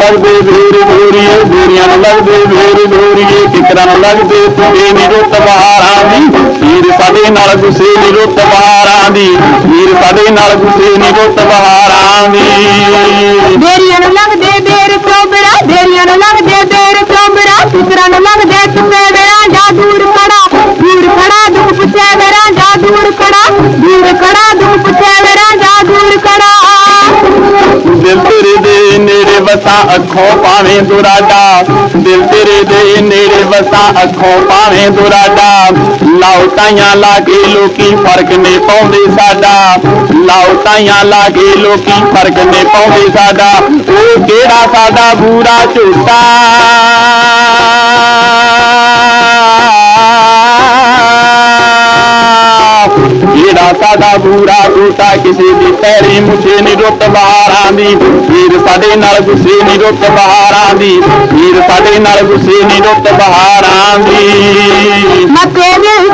ਗੋਰੀਏ ਗੋਰੀਆਂ ਨੂੰ ਲੱਗਦੇ ਵੇਰ ਗੋਰੀਏ ਕਿਕਰਾਂ ਨੂੰ ਲੱਗਦੇ ਤੁਗੇ ਨੀ ਰੁੱਤ ਬਹਾਰਾਂ ਦੀ। ਵੀਰ ਸਾਡੇ ਨਾਲ ਗੁੱਸੇ ਨੀ ਰੁੱਤ ਬਹਾਰਾਂ ਦੀ। ਵੀਰ ਸਾਡੇ ਨਾਲ ਗੁੱਸੇ ਨੀ ਰੁੱਤ ਬਹਾਰਾਂ ਦੀ। ਬੇਰੀਆਂ ਨੂੰ ਲੱਗਦੇ ਵਸਾਂ ਅੱਖੋਂ ਪਾਵੇਂ ਦੁਰਾਡਾ। ਦਿਲ ਤੇਰੇ ਦੇ ਨੇੜੇ ਵਸਾਂ ਅੱਖੋਂ ਪਾਵੇਂ ਦੁਰਾਡਾ। ਲਾਉ ਤਾਈਆਂ ਲਾਗੇ ਲੋਕੀ ਫ਼ਰਕ ਨੇ ਪਾਉਂਦੇ ਸਾਡਾ। ਲਾਉ ਤਾਈਆਂ ਲਾਗੇ ਲੋਕੀ ਫ਼ਰਕ ਨੇ ਪਾਉਂਦੇ ਸਾਡਾ। ਉਹ ਕਿਹੜਾ ਸਾਡਾ ਬੂਰਾ ਝੂਟਾ? ਸਾਡਾ ਬੂਰਾ ਟੂਟਾ ਕਿਸੇ ਦੀ ਪੈਰੀ ਮੁਛੇ ਨਹੀਂ ਰੁੱਤ ਬਹਾਰਾਂ ਦੀ। ਵੀਰ ਸਾਡੇ ਨਾਲ ਗੁੱਸੇ ਨਹੀਂ ਰੁੱਤ ਬਹਾਰਾਂ ਦੀ। ਵੀਰ ਸਾਡੇ ਨਾਲ ਗੁੱਸੇ ਨਹੀਂ ਰੁੱਤ ਬਹਾਰਾਂ ਦੀ। ਮੱਥੇ ਦੇ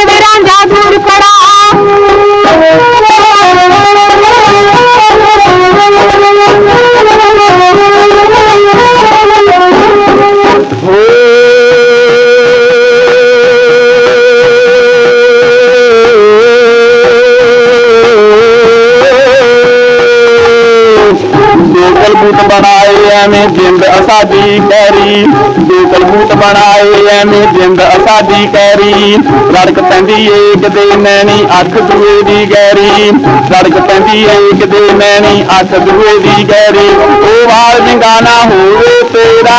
விடுகிறான் ਕਲਬੂਤ ਬਣਾਏ, ਐਵੇਂ ਜਿੰਦ ਅਸਾਦੀ ਕੈਰੀ। ਦੋ ਕਲਬੂਤ ਬਣਾਏ, ਐਵੇਂ ਜਿੰਦ ਅਸਾਦੀ ਕੈਰੀ। ਰੜਕ ਪੈਂਦੀ ਏ ਕਿਤੇ ਨੈਣੀ, ਅੱਖ ਦੂਏ ਦੀ ਗੈਰੀ। ਰੜਕ ਪੈਂਦੀ ਏ ਕਿਤੇ ਨੈਣੀ, ਅੱਖ ਦੂਏ ਦੀ ਗੈਰੀ। ਉਹ ਵਾਲ ਵਿੰਗਾ ਹੋਵੇ ਤੇਰਾ।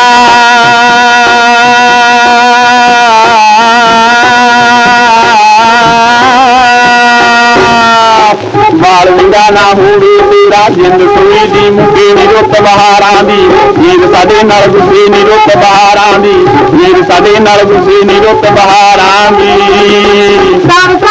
ਵਾਲ ਵਿੰਗਾ ਹੋਵੇ ਤੇਰਾ ਜਿੰਦ ਸੂਈ ਦੀ ਮੁੱਗੇ ਨੀ ਰੁੱਤ ਬਹਾਰਾਂ ਦੀ। ਵੀਰ ਸਾਡੇ ਨਾਲ ਗੁੱਸੇ ਨੀ ਬਹਾਰਾਂ ਦੀ। ਵੀਰ ਸਾਡੇ ਨਾਲ ਗੁੱਸੇ ਨੀ ਰੁੱਤ ਬਹਾਰਾਂ ਦੀ।